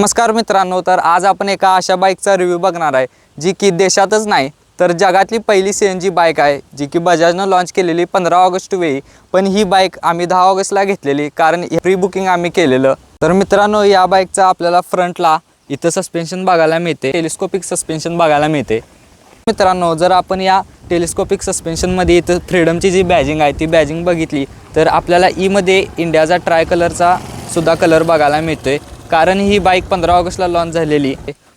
नमस्कार मित्रांनो तर आज आपण एका अशा बाईकचा रिव्ह्यू बघणार आहे जी की देशातच नाही तर जगातली पहिली सी एन जी बाईक आहे जी की बजाजनं लॉन्च केलेली पंधरा ऑगस्ट वेळी. पण ही बाईक आम्ही दहा ऑगस्टला घेतलेली कारण प्री बुकिंग आम्ही केलेलं. तर मित्रांनो या बाईकचा आपल्याला फ्रंटला इथं सस्पेन्शन बघायला मिळते टेलिस्कोपिक सस्पेन्शन बघायला मिळते. मित्रांनो जर आपण या टेलिस्कोपिक सस्पेन्शनमध्ये इथं फ्रीडमची जी बॅजिंग आहे ती बॅजिंग बघितली तर आपल्याला ईमध्ये इंडियाचा ट्राय कलरचा सुद्धा कलर बघायला मिळतोय. कारण ही बाईक पंधरा ऑगस्टला लॉन्च झालेली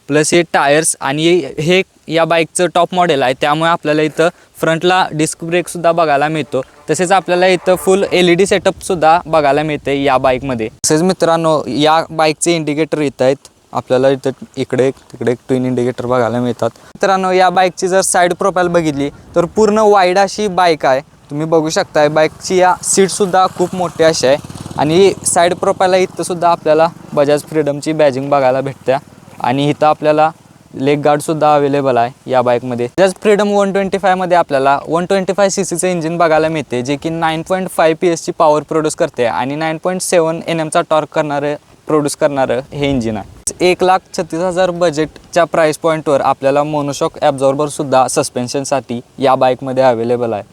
प्लस हे टायर्स आणि हे या बाईकचं टॉप मॉडेल आहे. त्यामुळे आपल्याला इथं फ्रंटला डिस्क ब्रेकसुद्धा बघायला मिळतो. तसेच आपल्याला इथं फुल एल ई डी सेटअपसुद्धा बघायला मिळते या बाईकमध्ये तसेच मित्रांनो या बाईकचे इंडिकेटर येत आहेत. आपल्याला इथं इकडे तिकडे एक ट्विन इंडिकेटर बघायला मिळतात. मित्रांनो या बाईकची जर साईड प्रोफाईल बघितली तर पूर्ण वाईड अशी बाईक आहे. तुम्ही बघू शकताय बाईकची या सीटसुद्धा खूप मोठी अशी आहे. आणि साईड प्रोफाईलला इथंसुद्धा आपल्याला बजाज फ्रीडमची बॅजिंग बघायला भेटते आणि इथं आपल्याला लेग गार्डसुद्धा अवेलेबल आहे या बाईकमध्ये बजाज फ्रीडम वन ट्वेंटी फायमध्ये आपल्याला वन ट्वेंटी फाय सी सीचं इंजिन बघायला मिळते जे की नाईन पॉईंट फाय पी एसची पॉवर प्रोड्यूस करते आणि नाईन पॉईंट सेवन एन एमचा टॉर्क करणारं प्रोड्यूस करणारं हे इंजिन आहे. एक लाख छत्तीस हजार बजेटच्या प्राईस पॉईंटवर आपल्याला मोनोशॉक ॲब्झॉर्बरसुद्धा सस्पेन्शनसाठी या बाईकमध्ये अवेलेबल आहे.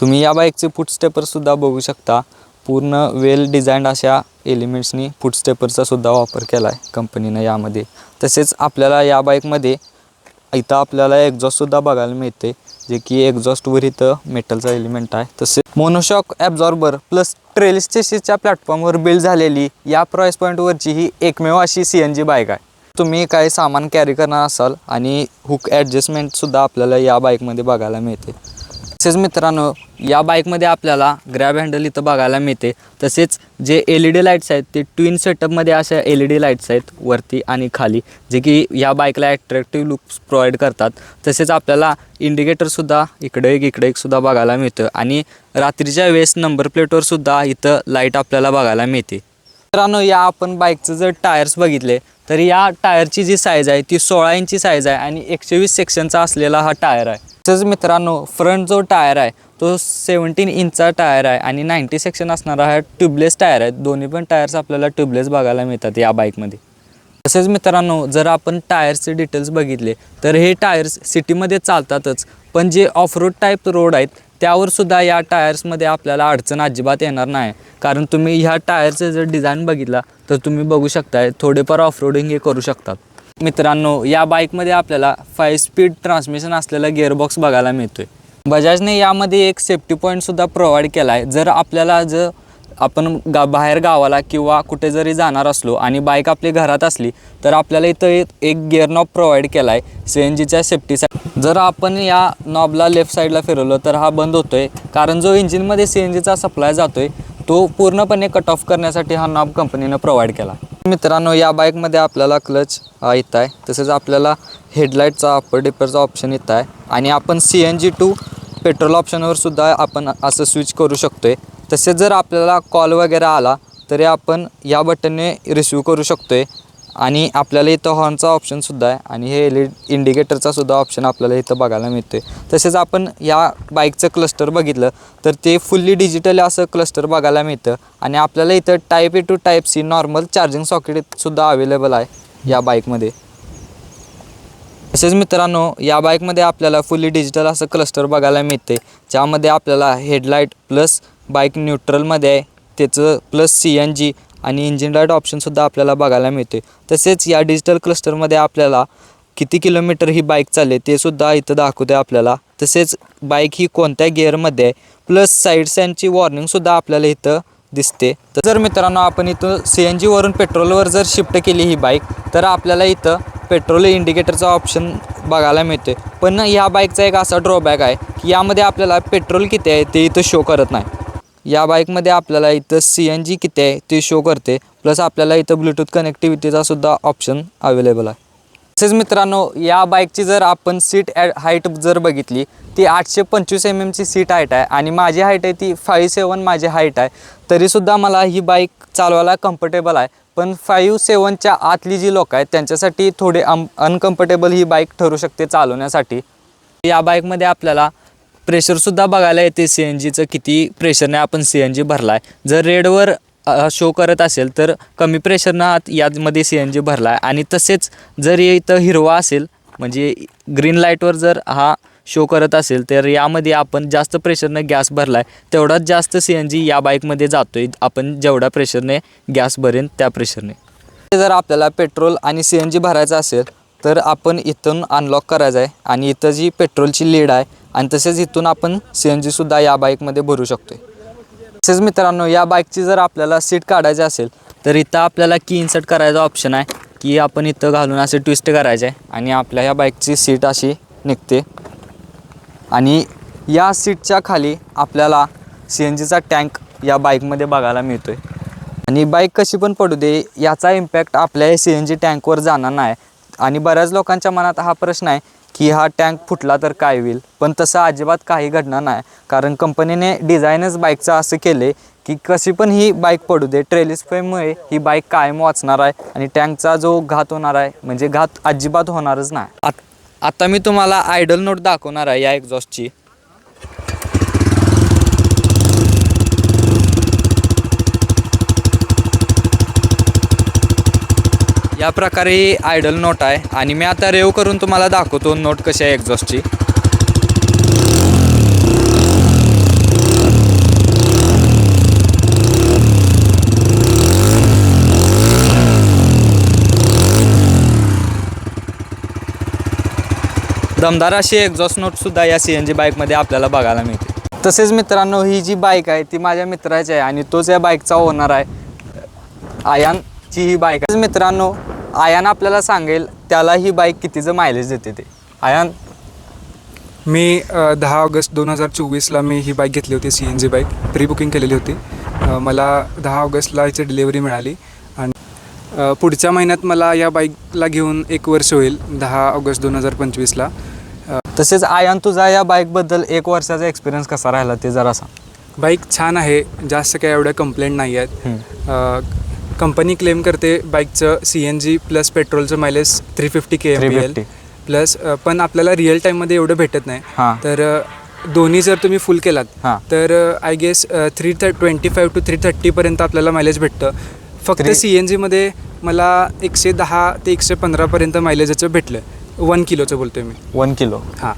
तुम्ही या बाईकचे फुटस्टेपरसुद्धा बघू शकता. पूर्ण वेल डिझाईन्ड अशा एलिमेंट्सनी फूट स्टेपरचा सुद्धा वापर केला आहे कंपनीनं यामध्ये. तसेच आपल्याला या बाईकमध्ये इथं आपल्याला एक्झॉस्टसुद्धा बघायला मिळते जे की एक्झॉस्टवर इथं मेटलचा एलिमेंट आहे. तसेच मोनोशॉक ॲब्झॉर्बर प्लस ट्रेलिस्टेसिसच्या प्लॅटफॉर्मवर बिल्ड झालेली या प्राईस पॉईंटवरची ही एकमेव अशी सी एन जी बाईक आहे. तुम्ही काही सामान कॅरी करणार असाल आणि हुक ॲडजस्टमेंटसुद्धा आपल्याला या बाईकमध्ये बघायला मिळते. तसेच मित्रांनो या बाईकमध्ये आपल्याला ग्रॅब हँडल इथं बघायला मिळते. तसेच J L E D lights आहेत ते ट्विन सेटअपमध्ये अशा एल ई डी लाईट्स आहेत वरती आणि खाली जे की या बाईकला ॲट्रॅक्टिव्ह लुक्स प्रोव्हाइड करतात. तसेच आपल्याला इंडिकेटरसुद्धा इकडे एक इकडे एक सुद्धा बघायला मिळतं. आणि रात्रीच्या वेळेस नंबर प्लेटवरसुद्धा इथं लाइट आपल्याला बघायला मिळते. मित्रांनो या आपण बाईकचं जर टायर्स बघितले तर या टायरची जी साईज आहे ती सोळा इंची साईज आहे आणि एकशे वीस सेक्शनचा असलेला हा टायर आहे. तसंच मित्रांनो फ्रंट जो टायर आहे तो सेवन्टीन इंचचा टायर आहे आणि नाईन्टी सेक्शन असणारा हा ट्यूबलेस टायर आहे. दोन्ही पण टायर्स आपल्याला ट्यूबलेस बघायला मिळतात या बाईकमध्ये तसेच मित्रांनो जर आपण टायर्सचे डिटेल्स बघितले तर हे टायर्स सिटीमध्ये चालतातच. पण जे ऑफ रोड टाईप रोड आहेत त्यावर सुद्धा या टायर्समध्ये आपल्याला अडचण अजिबात येणार नाही. कारण तुम्ही ह्या टायरचं जर डिझाईन बघितला तर तुम्ही बघू शकताय थोडेफार ऑफ रोडिंग हे करू शकतात. मित्रांनो या बाईकमध्ये आपल्याला फाय स्पीड ट्रान्समिशन असलेला गिअरबॉक्स बघायला मिळतोय. बजाजने यामध्ये एक सेफ्टी पॉईंटसुद्धा प्रोव्हाइड केला आहे जर आपल्याला जर आपण गा बाहेर गावाला किंवा कुठे जरी जाणार असलो आणि बाईक आपली घरात असली तर आपल्याला इथं एक- गिअर नॉब प्रोव्हाइड केला आहे सी एन जीच्या सेफ्टीसाठी जर आपण या नॉबला लेफ्ट साईडला फिरवलं तर हा बंद होतो आहे कारण जो इंजिनमध्ये सी एन जीचा सप्लाय जातो आहे तो पूर्णपणे कट ऑफ करण्यासाठी हा नॉब कंपनीनं प्रोव्हाइड केला. मित्रांनो या बाईकमध्ये आपल्याला क्लच येत आहे. तसेच आपल्याला हेडलाईटचा अप्पर डिपरचा ऑप्शन येत आहे. आणि आपण C N G to petrol ऑप्शनवर सुद्धा आपण असं स्विच करू शकतो आहे तसेच जर आपल्याला कॉल वगैरे आला तरी आपण या बटनने रिसिव्ह करू शकतो आहे आणि आपल्याला इथं हॉर्नचा ऑप्शनसुद्धा आहे आणि हे एल इंडिकेटरचा सुद्धा ऑप्शन आपल्याला इथं बघायला मिळतो आहे तसेच आपण या बाईकचं क्लस्टर बघितलं तर ते फुल्ली डिजिटल असं क्लस्टर बघायला मिळतं. आणि आपल्याला इथं type A to type C normal charging सॉकेटसुद्धा available आहे या बाईकमध्ये तसेच मित्रांनो या बाईकमध्ये आपल्याला फुल्ली डिजिटल असं क्लस्टर बघायला मिळते ज्यामध्ये आपल्याला हेडलाईट प्लस बाईक न्यूट्रलमध्ये आहे. त्याचं प्लस सी एन जी आणि इंजिन लाइट ऑप्शनसुद्धा आपल्याला बघायला मिळते. तसेच या डिजिटल क्लस्टरमध्ये आपल्याला किती किलोमीटर ही बाईक चालले ते सुद्धा इथं दाखवते आपल्याला. तसेच बाईक ही कोणत्या गिअरमध्ये आहे प्लस साईड सॅनची वॉर्निंगसुद्धा आपल्याला इथं दिसते. तर जर मित्रांनो आपण इथं सी एन जीवरून पेट्रोलवर जर शिफ्ट केली ही बाईक तर आपल्याला इथं पेट्रोल इंडिकेटरचा ऑप्शन बघायला मिळते पण ह्या बाईकचा एक असा ड्रॉबॅक आहे की यामध्ये आपल्याला पेट्रोल किती आहे ते इथं शो करत नाही. या बाईकमध्ये आपल्याला इथं सी एन जी किती आहे ते शो करते. प्लस आपल्याला इथं ब्लूटूथ कनेक्टिव्हिटीचा सुद्धा ऑप्शन अवेलेबल आहे. तसेच मित्रांनो या बाईकची जर आपण सीट ॲ हाईट जर बघितली ती आठशे पंचवीस एम एमची सीट हाईट आहे आणि माझी हाईट आहे ती फाईव्ह सेवन माझी हाईट आहे. तरीसुद्धा मला ही बाईक चालवायला कम्फर्टेबल आहे. पण फाईव्ह सेवनच्या आतली जी लोक आहेत त्यांच्यासाठी थोडे अम अनकम्फर्टेबल ही बाईक ठरू शकते चालवण्यासाठी. या बाईकमध्ये आपल्याला प्रेशरसुद्धा बघायला येते सी एन जीचं किती प्रेशरने आपण सी एन जी भरला आहे जर रेडवर शो करत असेल तर कमी प्रेशरनं आत यामध्ये सी एन जी भरला आहे आणि तसेच जर इथं हिरवा असेल म्हणजे ग्रीन लाईटवर जर हा शो करत असेल तर यामध्ये आपण जास्त प्रेशरनं गॅस भरला आहे तेवढाच जास्त सी एन जी या बाईकमध्ये जातो आहे आपण जेवढ्या प्रेशरने गॅस भरेन त्या प्रेशरने जर आपल्याला पेट्रोल आणि सी एन जी भरायचं असेल तर आपण इथून अनलॉक करायचं आहे आणि इथं जी पेट्रोलची लीड आहे आणि तसेच इथून आपण सी एन जीसुद्धा या बाईकमध्ये भरू शकतो तसेच मित्रांनो या बाईकची जर आपल्याला सीट काढायची असेल तर इथं आपल्याला की इन्सर्ट करायचा ऑप्शन आहे. की आपण इथं घालून असे ट्विस्ट करायचे आहे आणि आपल्या ह्या बाईकची सीट अशी निघते. आणि या सीटच्या खाली आपल्याला सी एन जीचा टँक या बाईकमध्ये बघायला मिळतो आहे आणि बाईक कशी पण पडू दे याचा इम्पॅक्ट आपल्या सी एन जी टँकवर जाणार नाही. आणि बऱ्याच लोकांच्या मनात हा प्रश्न आहे की हा टँक फुटला तर काय होईल? पण तसं अजिबात काही घडणार नाही. कारण कंपनीने डिझाईनच बाईकचं असं केले की कशी पण ही बाईक पडू दे. ट्रेलिस्फेमुळे ही बाईक कायम वाचणार आहे आणि टँकचा जो घात होणार आहे म्हणजे घात अजिबात होणारच नाही. आत- आता मी तुम्हाला आयडल नोट दाखवणार आहे या एक्झॉस्टची या प्रकारे ही आयडल नोट आहे. आणि मी आता रेव करून तुम्हाला दाखवतो नोट कशी आहे एक्झॉस्टची. दमदार अशी एक्झॉस्ट नोटसुद्धा या सी एन जी बाईकमध्ये आपल्याला बघायला मिळते. तसेच मित्रांनो ही जी बाईक आहे ती माझ्या मित्राची आहे आणि तोच या बाईकचा ओनर आहे आयानची ही बाईक आहे. मित्रांनो आयान आपल्याला सांगेल त्याला ही बाईक कितीचं मायलेज देते ते. आयान? मी दहा ऑगस्ट दोन हजार चोवीसला मी ही बाईक घेतली होती C N G bike. Pre booking केलेली होती. मला दहा ऑगस्टला याची डिलिव्हरी मिळाली. आणि पुढच्या महिन्यात मला या बाईकला घेऊन एक वर्ष होईल दहा ऑगस्ट दोन हजार पंचवीसला. तसेच आयान तुझा या बाईकबद्दल एक वर्षाचा एक्सपिरियन्स कसा राहिला ते जरा सांग. बाईक छान आहे जास्त काही एवढ्या कंप्लेंट नाही आहेत कंपनी क्लेम करते बाईकचं C N G plus पेट्रोलचं mileage three fifty K M 350. Plus पण आपल्याला रिअल टाईममध्ये एवढं भेटत नाही हां. तर अ, दोन्ही जर तुम्ही फुल केलात हां. तर आय गेस थ्री थ ट्वेंटी फाईव्ह टू थ्री थर्टीपर्यंत आपल्याला मायलेज भेटतं फक्त Three- सी एन जीमध्ये मला एकशे दहा ते एकशे पंधरापर्यंत मायलेजाचं भेटलं वन किलोचं बोलतोय मी वन किलो हां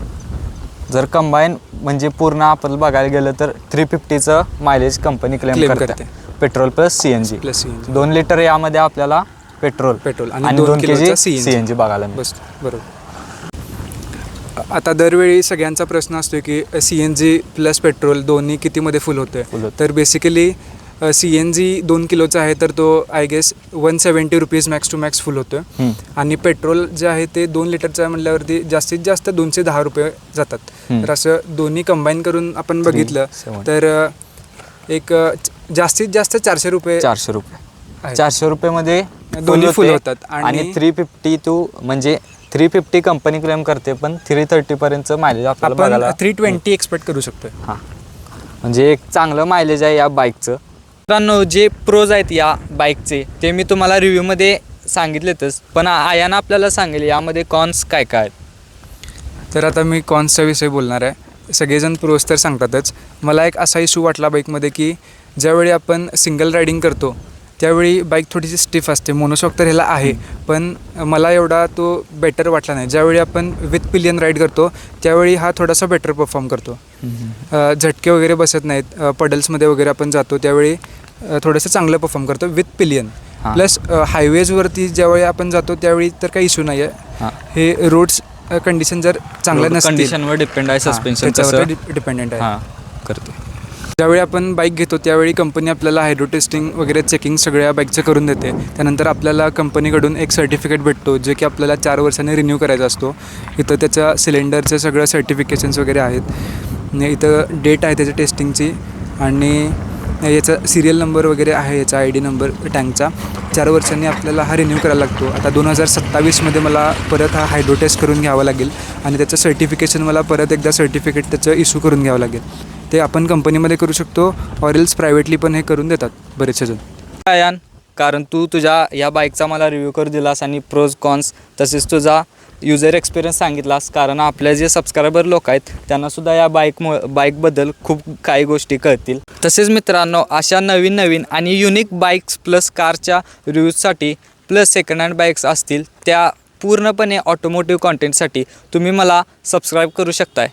जर कंबाईन म्हणजे पूर्ण आपण बघायला गेलं तर थ्री फिफ्टीचं मायलेज कंपनी क्लेम करते करते. Petrol plus C N G plus C N G दोन लिटर यामध्ये आपल्याला पेट्रोल पेट्रोल आणि दोन के जी. सी एन जी बघायला. बस बरोबर आता दरवेळी सगळ्यांचा प्रश्न असतो की C N G plus petrol दोन्ही कितीमध्ये फुल होतं. तर बेसिकली सी एन जी दोन किलोचा आहे तर तो I guess one seventy rupees max to max full होतं. आणि पेट्रोल जे आहे ते दोन लिटरचं म्हटल्यावरती जास्तीत जास्त दोनशे दहा रुपये जातात. तर असं दोन्ही कंबाईन करून आपण बघितलं. तर एक जास्तीत जास्त चारशे रुपये चारशे रुपये. चारशे रुपयेमध्ये दोन्ही होते होतात आणि- थ्री फिफ्टी टू म्हणजे थ्री फिफ्टी कंपनी क्लेम करते पण थ्री थर्टी पर्यंत मायलेज आपल्याला आपण थ्री ट्वेंटी एक्सपेक्ट करू शकतो हां. म्हणजे एक चांगलं मायलेज आहे या बाईकचं मित्रांनो जे प्रोज आहेत या बाईकचे ते मी तुम्हाला रिव्ह्यूमध्ये सांगितलेतच पण आयानं आपल्याला सांगेल यामध्ये कॉन्स काय काय आहेत. तर आता मी कॉन्सच्या विषयी बोलणार आहे. सगळेजण प्रोज तर सांगतातच. मला एक असा इशू वाटला बाईकमध्ये की ज्यावेळी आपण सिंगल रायडिंग करतो त्यावेळी बाईक थोडीशी स्टिफ असते मोनोशॉक तर ह्याला आहे पण मला एवढा तो बेटर वाटला नाही. ज्यावेळी आपण विथ पिलियन राईड करतो त्यावेळी हा थोडासा बेटर परफॉर्म करतो. झटके वगैरे बसत नाहीत पडल्समध्ये वगैरे आपण जातो त्यावेळी थोडंसं चांगलं परफॉर्म करतो विथ पिलियन. प्लस हायवेजवरती ज्यावेळी आपण जातो त्यावेळी तर काही इश्यू नाही. आहे हे रोड्स कंडिशन जर चांगल्या नसतील. कंडिशनवर डिपेंड आहे हां, सस्पेन्शन त्याच्यावर कसं डिपेंडेंट आहे. हां करते ज्यावेळी आपण बाईक घेतो त्यावेळी कंपनी आपल्याला हायड्रो टेस्टिंग वगैरे चेकिंग सगळ्या बाईकचं करून देते. त्यानंतर आपल्याला कंपनीकडून एक सर्टिफिकेट भेटतो जे की आपल्याला चार वर्षांनी रिन्यू करायचा असतो. इथं त्याच्या सिलेंडरचं सगळं सर्टिफिकेशन्स वगैरे आहेत. आणि इथं डेट आहे त्याच्या टेस्टिंगची आणि याचा सिरियल नंबर वगैरे आहे याचा आय डी नंबर टँकचा चार वर्षांनी आपल्याला हा रिन्यू करायला लागतो. आता दोन हजार सत्तावीसमध्ये मला परत हा हायड्रो टेस्ट करून घ्यावा लागेल आणि त्याचं सर्टिफिकेशन मला परत एकदा सर्टिफिकेट त्याचं इश्यू करून घ्यावं लागेल. ते आपण कंपनीमध्ये करू शकतो ऑरेल्स प्रायव्हेटली पण हे करून देतात बरेचसे जण. कारण तू तुझ्या या बाईकचा मला रिव्ह्यू कर दिलास आणि प्रोज कॉन्स तसेच तुझा युजर एक्सपिरियन्स सांगितलास. कारण आपले जे सबस्क्रायबर लोक आहेत त्यांनासुद्धा या बाईकमु बाईकबद्दल खूप काही गोष्टी कळतील. तसेच मित्रांनो अशा नवीन नवीन आणि युनिक बाईक्स प्लस कारच्या रिव्ह्यूजसाठी प्लस सेकंड हँड बाईक्स असतील त्या पूर्णपणे ऑटोमोटिव्ह कॉन्टेंटसाठी तुम्ही मला सबस्क्राईब करू शकताय.